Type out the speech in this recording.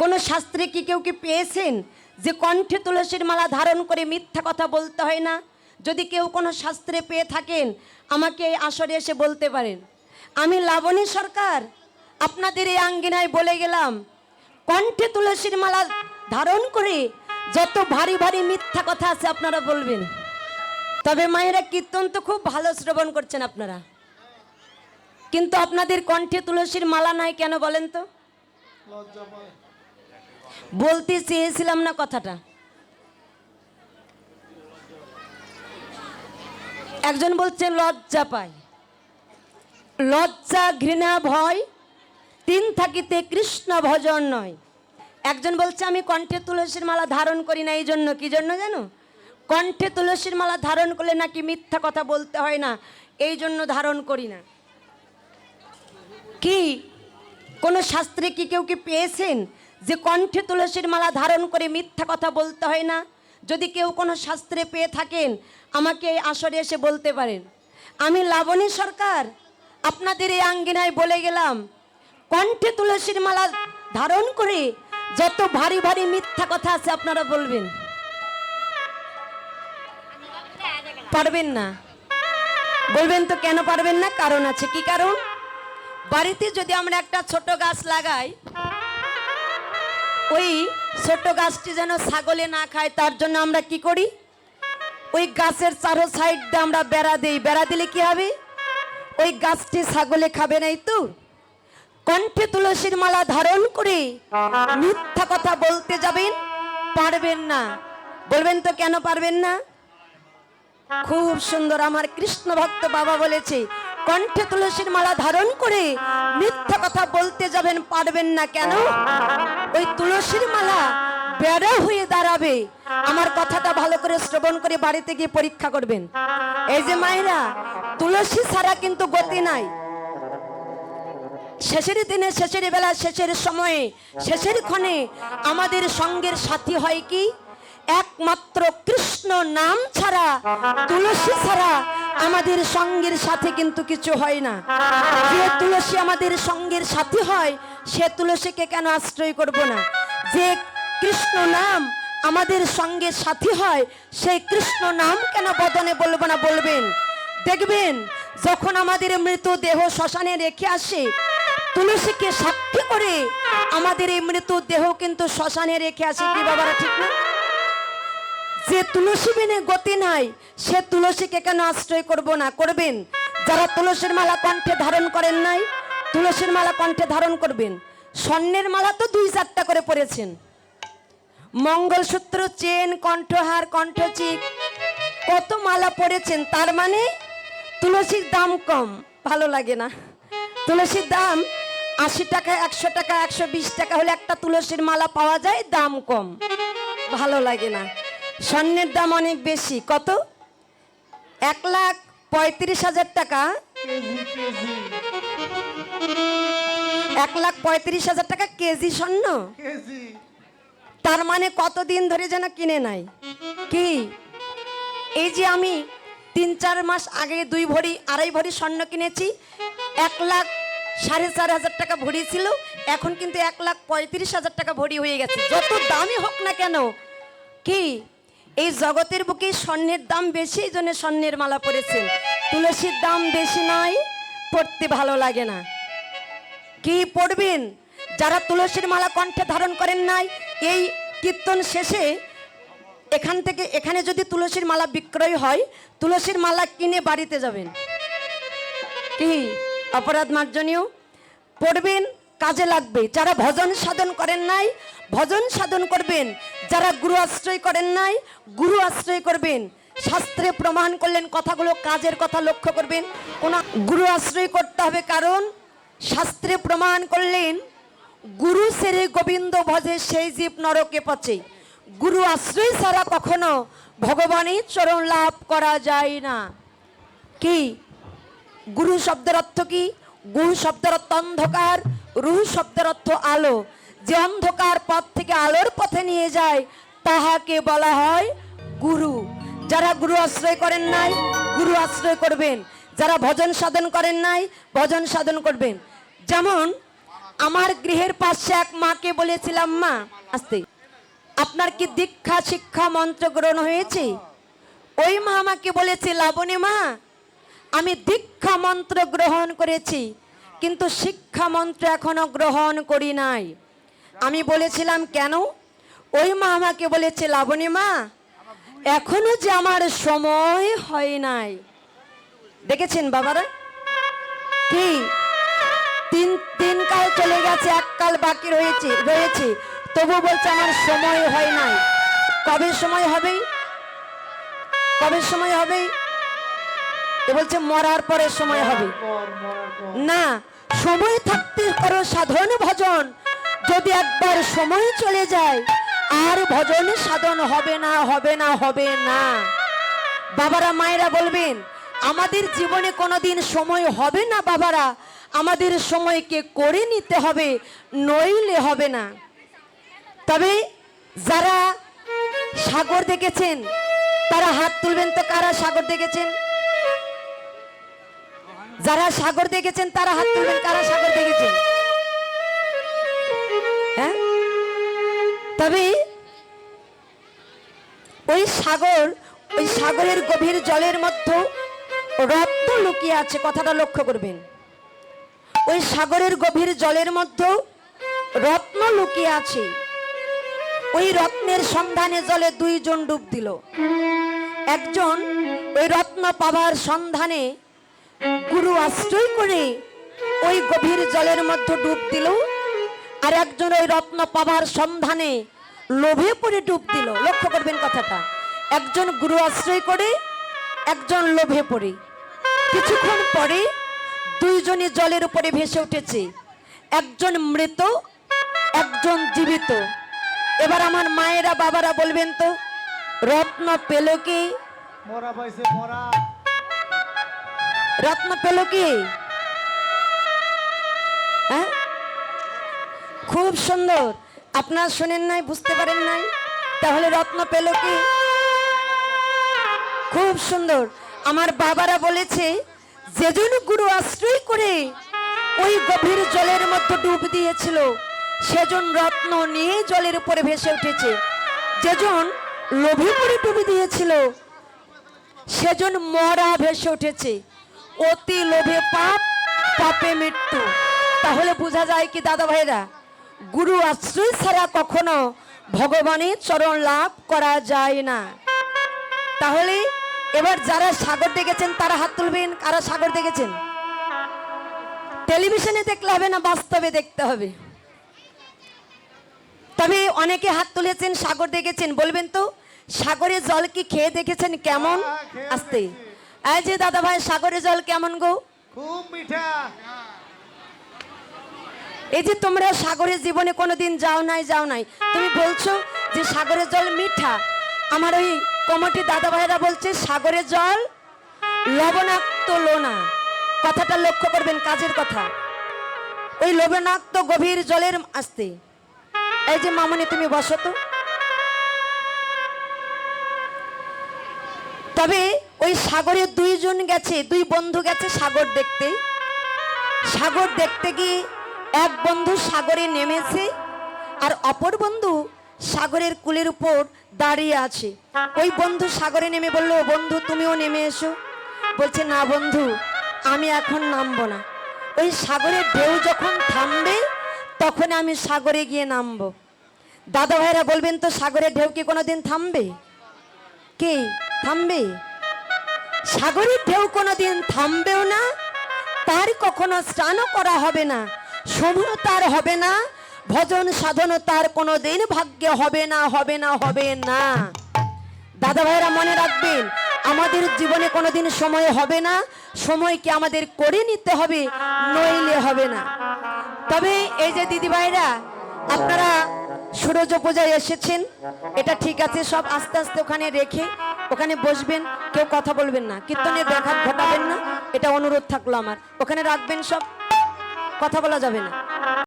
কোনো শাস্ত্রে কি কেউ কি পেয়েছেন যে কণ্ঠে তুলসীর মালা ধারণ করে মিথ্যা কথা বলতে হয় না? যদি কেউ কোনো শাস্ত্রে পেয়ে থাকেন, আমাকে এই আসরে এসে বলতে পারেন। আমি লাবণী সরকার, আপনাদের এই আঙ্গিনায় বলে গেলাম, কণ্ঠে তুলসীর মালা ধারণ করে যত ভারী ভারী মিথ্যা কথা আছে আপনারা বলবেন। তবে মায়েরা কীর্তন তো খুব ভালো শ্রবণ করছেন আপনারা। কিন্তু আপনাদের কণ্ঠে তুলসীর মালা নাই কেন বলেন তো? বলতে চেয়েছিলাম না কথাটা। একজন বলছে, লজ্জা পায়। লজ্জা, ঘৃণা, ভয়, তিন থাকিতে কৃষ্ণ ভজন নয়। একজন বলছে, আমি কণ্ঠে তুলসীর মালা ধারণ করি না এই জন্য কি জন্য জানো? কণ্ঠে তুলসীর মালা ধারণ করলে নাকি মিথ্যা কথা বলতে হয় না এই জন্য ধারণ করি না। কি? কোনো শাস্ত্রে কি কেউ কি পেয়েছেন? যে কণ্ঠে তুলসীর মালা ধারণ করে মিথ্যা কথা বলতে হয় না। যদি কেউ কোনো শাস্ত্রে পেয়ে থাকেন, আমাকে এই আসরে এসে বলতে পারেন। আমি লাবণী সরকার, আপনাদের এই আঙ্গিনায় বলে গেলাম, কণ্ঠে তুলসীর মালা ধারণ করে যত ভারী ভারী মিথ্যা কথা আছে আপনারা বলবেন। পারবেন না। বলবেন তো কেন পারবেন না? কারণ আছে। কি কারণ? বাড়িতে যদি আমরা একটা ছোট গাছ লাগাই ওই ছোট গাছটি যেন ছাগলে না খায়, তার জন্য আমরা কি করি? ওই গাছের চারো সাইডে আমরা বেড়া দিই। বেড়া দিলে কি হবে? ওই গাছটি ছাগলে খাবে নাই তো? কণ্ঠে তুলসীর মালা ধারণ করে মিথ্যা কথা বলতে যাবেন? পারবেন না। বলবেন তো কেন পারবেন না? খুব সুন্দর। আমার কৃষ্ণ ভক্ত বাবা বলেছে কণ্ঠে তুলসীর মালা ধারণ করে মিথ্যা কথা বলতে যাবেন, পারবেন না কেন? ওই তুলসীর মালা বেড়া হয়ে দাঁড়াবে। আমার কথাটা ভালো করে শ্রবণ করে বাড়িতে গিয়ে পরীক্ষা করবেন। এই যে মায়েরা, তুলসী ছাড়া কিন্তু গতি নাই। শেষের দিনে, শেষের বেলা, শেষের সময়ে, শেষের ক্ষণে আমাদের সঙ্গের সাথী হয় কি? একমাত্র কৃষ্ণ নাম ছাড়া, তুলসী ছাড়া আমাদের সঙ্গের সাথে কিন্তু কিছু হয় না। যে তুলসী আমাদের সঙ্গের সাথী হয়, সে তুলসীকে কেন আশ্রয় করব না? যে কৃষ্ণ নাম আমাদের সঙ্গে সাথী হয়, সেই কৃষ্ণ নাম কেন বদনে বলব না বলবেন? দেখবেন, যখন আমাদের মৃত দেহ শ্মশানে রেখে আসে, তুলসীকে সাক্ষী করে আমাদের এই মৃত দেহ কিন্তু শ্মশানে রেখে আসে কি বাবারা, ঠিক না? যে তুলসী বিনে গতি নাই, সে তুলসীকে কেন আশ্রয় করব না? করবেন? যারা তুলসীর মালা কণ্ঠে ধারণ করেন নাই, তুলসীর মালা কণ্ঠে ধারণ করবেন। স্বর্ণের মালা তো দুই চারটা করে পড়েছেন মঙ্গলসূত্র, চেন, কণ্ঠহার, কণ্ঠচিক, কত মালা পড়েছেন তার মানে তুলসীর দাম কম। ভালো লাগে না। তুলসীর দাম আশি টাকা, একশো টাকা, একশো বিশ টাকা হলে একটা তুলসীর মালা পাওয়া যায়, দাম কম। ভালো লাগে না। স্বর্ণের দাম অনেক বেশি। কত? এক লাখ পঁয়ত্রিশ হাজার টাকা। এক লাখ পঁয়ত্রিশ হাজার টাকা কেজি স্বর্ণ? তার মানে কতদিন ধরে যেন কিনে নাই? কি? এই যে আমি তিন চার মাস আগে দুই ভরি আড়াই ভরি স্বর্ণ কিনেছি এক লাখ সাড়ে চার হাজার টাকা ভরি ছিল এখন কিন্তু এক লাখ পঁয়ত্রিশ হাজার টাকা ভরি হয়ে গেছে। যত দামই হোক না কেন কি? এই জগতের বুকে স্বর্ণের দাম বেশি, এই জন্য স্বর্ণের মালা পরেছেন। তুলসীর দাম বেশি নয় পড়তে ভালো লাগে না। কি পড়বেন? যারা তুলসীর মালা কণ্ঠে ধারণ করেন নাই, এই কীর্তন শেষে এখান থেকে, এখানে যদি তুলসীর মালা বিক্রয় হয়, তুলসীর মালা কিনে বাড়িতে যাবেন। কি? অপরাধ মার্জনীয়। পড়বেন কাজে লাগবে। যারা ভজন সাধন করেন নাই, ভজন সাধন করবেন। যারা গুরু আশ্রয় করেন নাই, গুরু আশ্রয় করবেন। শাস্ত্রে প্রমাণ করলেন কথাগুলো, কাজের কথা লক্ষ্য করবেন। কোন গুরু আশ্রয় করতে হবে কারণ, শাস্ত্রে প্রমাণ করলেন, গুরু সেরে গোবিন্দ ভজে সেই জীব নরকে পচে। গুরু আশ্রয় ছাড়া কখনো ভগবানের চরণ লাভ করা যায় না। কি? গুরু শব্দের অর্থ কি? গুরু শব্দের অর্থ অন্ধকার। রুহ শব্দের অর্থ আলো। যে অন্ধকার পথ থেকে আলোর পথে নিয়ে যায়, তাহাকে বলা হয় গুরু। যারা গুরু আশ্রয় করেন নাই, গুরু আশ্রয় করবেন। যারা ভজন সাধন করেন নাই, ভজন সাধন করবেন। যেমন, আমার গৃহের পাশে এক মাকে বলেছিলাম, মা, আসতে। আপনার কি দীক্ষা, শিক্ষা, মন্ত্র গ্রহণ হয়েছে? ওই মা আমাকে বলেছে লাবণী মা, আমি দীক্ষা, মন্ত্র গ্রহণ করেছি। কিন্তু শিক্ষা মন্ত্র এখনও গ্রহণ করি নাই। আমি বলেছিলাম কেন? ওই মা আমাকে বলেছে লাবণী মা এখনও যে আমার সময় হয় নাই। দেখেছেন বাবারা? কি? তিন তিন কাল চলে গেছে এক কাল বাকি রয়েছে রয়েছে। তবু বলছে আমার সময় হয় নাই। কবে সময় হবে? কবে সময় হবে? এ বলছে মরার পরে সময় হবে। না সময় থাকতে করো সাধন ভজন। যদি একবার সময় চলে যায়, আর ভজন সাধন হবে না হবে না হবে না। বাবারা, মায়েরা বলবেন, আমাদের জীবনে কোনোদিন সময় হবে না বাবারা। আমাদের সময়কে করে নিতে হবে, নইলে হবে না। তবে যারা সাগর দেখেছেন, তারা হাত তুলবেন তো কারা সাগর দেখেছেন? যারা সাগর দেখেছেন, তারা হাত তুলবেন। কারা সাগর দেখেছেন? হ্যাঁ? তবে ওই সাগর, ওই সাগরের গভীর জলের মধ্যে রত্ন লুকিয়ে আছে, কথাটা লক্ষ্য করবেন। ওই সাগরের গভীর জলের মধ্যে রত্ন লুকিয়ে আছে। ওই রত্নের সন্ধানে জলে দুইজন ডুব দিল। একজন ওই রত্ন পাবার সন্ধানে গুরু আশ্রয় করে ওই গভীর জলের মধ্যে ডুব দিল। আর একজন ওই রত্ন পাবার সন্ধানে লোভে পড়ে ডুব দিল। লক্ষ্য করবেন কথাটা। একজন গুরু আশ্রয় করে, একজন লোভে পড়ে। কিছুক্ষণ পরে দুইজনই জলের উপরে ভেসে উঠেছে। একজন মৃত, একজন জীবিত। এবার আমার মায়েরা, বাবারা বলবেন তো, রত্ন পেল কি? মরা পাইছে মরা। রত্ন পেল কি? হ্যাঁ খুব সুন্দর। আপনার শোনেন নাই, বুঝতে পারেন নাই? তাহলে রত্ন পেল কি? খুব সুন্দর। আমার বাবারা বলেছে, যেজন গুরু আশ্রয় করে ওই গভীর জলের মধ্যে ডুব দিয়েছিল, সেজন রত্ন নিয়ে জলের উপরে ভেসে উঠেছে। যেজন লোভে পড়ে ডুবে দিয়েছিল, সেজন মরা ভেসে উঠেছে। অতি লোভে পাপ, পাপে মৃত্যু। তাহলে বোঝা যায় কি, দাদা ভাইরা গুরু আশ্রয় ছাড়া কখনো ভগবানের চরণ লাভ করা যায় না। তাহলে এবার যারা সাগর দেখেছেন, তারা হাত তুলবেন, কারা সাগর দেখেছেন? টেলিভিশনে দেখলে হবে না, বাস্তবে দেখতে হবে? তবে অনেকে হাত তুলেছেন, সাগর দেখেছেন, বলবেন তো সাগরের জল কি খেয়ে দেখেছেন, কেমন? আসতে। এই যে দাদা ভাই সাগরের জল কেমন গো? খুব মিঠা। এই যে তোমরা সাগরের জীবনে কোনোদিন যাও নাই যাও নাই তুমি বলছো যে সাগরের জল মিঠা? আমার ওই কমিটি দাদা ভাইরা বলছে সাগরের জল লবণাক্ত লোনা। কথাটা লক্ষ্য করবেন কাজের কথা। ওই লবণাক্ত গভীর জলের আসতে। এই যে মামনি তুমি বসো তো। তবে ওই সাগরে দুইজন গেছে, দুই বন্ধু গেছে সাগর দেখতে। সাগর দেখতে গিয়ে এক বন্ধু সাগরে নেমেছে আর অপর বন্ধু সাগরের কুলের উপর দাঁড়িয়ে আছে। ওই বন্ধু সাগরে নেমে বলল বন্ধু, তুমিও নেমে এসো। বলছে, না বন্ধু, আমি এখন নামবো না। ওই সাগরের ঢেউ যখন থামবে, তখন আমি সাগরে গিয়ে নামবো। দাদা ভাইরা বলবেন, তো সাগরের ঢেউ কি কোনোদিন থামবে? কে? থামবে? সাগরের ঢেউ কোনোদিন থামবেও না, তার কখনো স্নানও করা হবে না সময় তার হবে না, ভজন সাধন তার কোনো দিন ভাগ্যে হবে না হবে না হবে না। দাদা ভাইরা মনে রাখবেন, আমাদের জীবনে কোনোদিন সময় হবে না, সময়কে আমাদের করে নিতে হবে, নইলে হবে না। তবে এই যে দিদি ভাইরা, আপনারা সূরজ পূজায় এসেছেন। এটা ঠিক আছে, সব আস্তে আস্তে ওখানে রেখে ওখানে বসবেন, কেউ কথা বলবেন না কীর্তনের দেখা ঘটাবেন না, এটা অনুরোধ থাকল আমার। ওখানে রাখবেন সব, কথা বলা যাবে না।